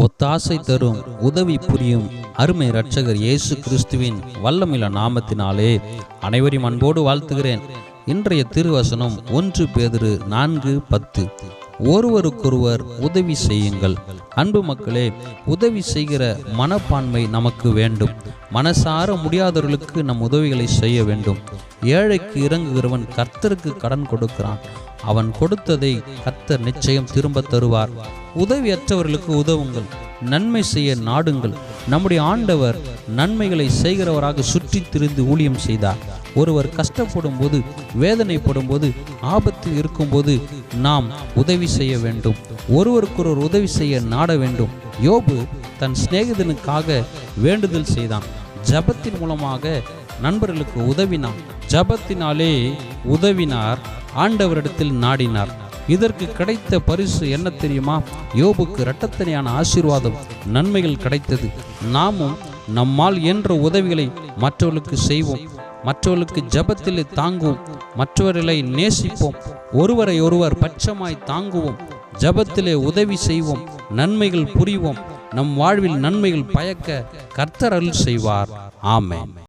ஒத்தாசை தரும் உதவி புரியும் அருமை இரட்சகர் இயேசு கிறிஸ்துவின் வல்லமில நாமத்தினாலே அனைவரையும் அன்போடு வாழ்த்துகிறேன். இன்றைய திருவசனம் ஒன்று பேதிரு நான்கு பத்து. ஒருவருக்கொருவர் உதவி செய்யுங்கள். அன்பு மக்களே உதவி செய்கிற மனப்பான்மை நமக்கு வேண்டும். மனசார முடியாதவர்களுக்கு நம் உதவிகளை செய்ய வேண்டும். ஏழைக்கு இறங்குகிறவன் கர்த்தருக்கு கடன் கொடுக்கிறான். அவன் கொடுத்ததை கர்த்தர் நிச்சயம் திரும்ப தருவார். உதவியற்றவர்களுக்கு உதவுங்கள். நன்மை செய்ய நாடுங்கள். நம்முடைய ஆண்டவர் நன்மைகளை செய்கிறவராக சுற்றித் திரிந்து ஊழியம் செய்தார். ஒருவர் கஷ்டப்படும் போது வேதனைப்படும் போது ஆபத்து இருக்கும்போது நாம் உதவி செய்ய வேண்டும். ஒருவருக்கொருவர் உதவி செய்ய நாட வேண்டும். யோபு தன் சிநேகிதனுக்காக வேண்டுதல் செய்தான். ஜபத்தின் மூலமாக நண்பர்களுக்கு உதவினான். ஜபத்தினாலே உதவினார் ஆண்டவரிடத்தில் நாடினார். இதற்கு கிடைத்த பரிசு என்ன தெரியுமா? யோபுக்கு இரட்டத்தனையான ஆசீர்வாதம் நன்மைகள் கிடைத்தது. நாமும் நம்மால் இயன்ற உதவிகளை மற்றவர்களுக்கு செய்வோம். மற்றவர்களுக்கு ஜபத்தில் தாங்குவோம். மற்றவர்களை நேசிப்போம். ஒருவரை ஒருவர் பட்சமாய் தாங்குவோம். ஜபத்திலே உதவி செய்வோம். நன்மைகள் புரிவோம். நம் வாழ்வில் நன்மைகள் பயக்க கர்த்தர் அருள் செய்வார். ஆமே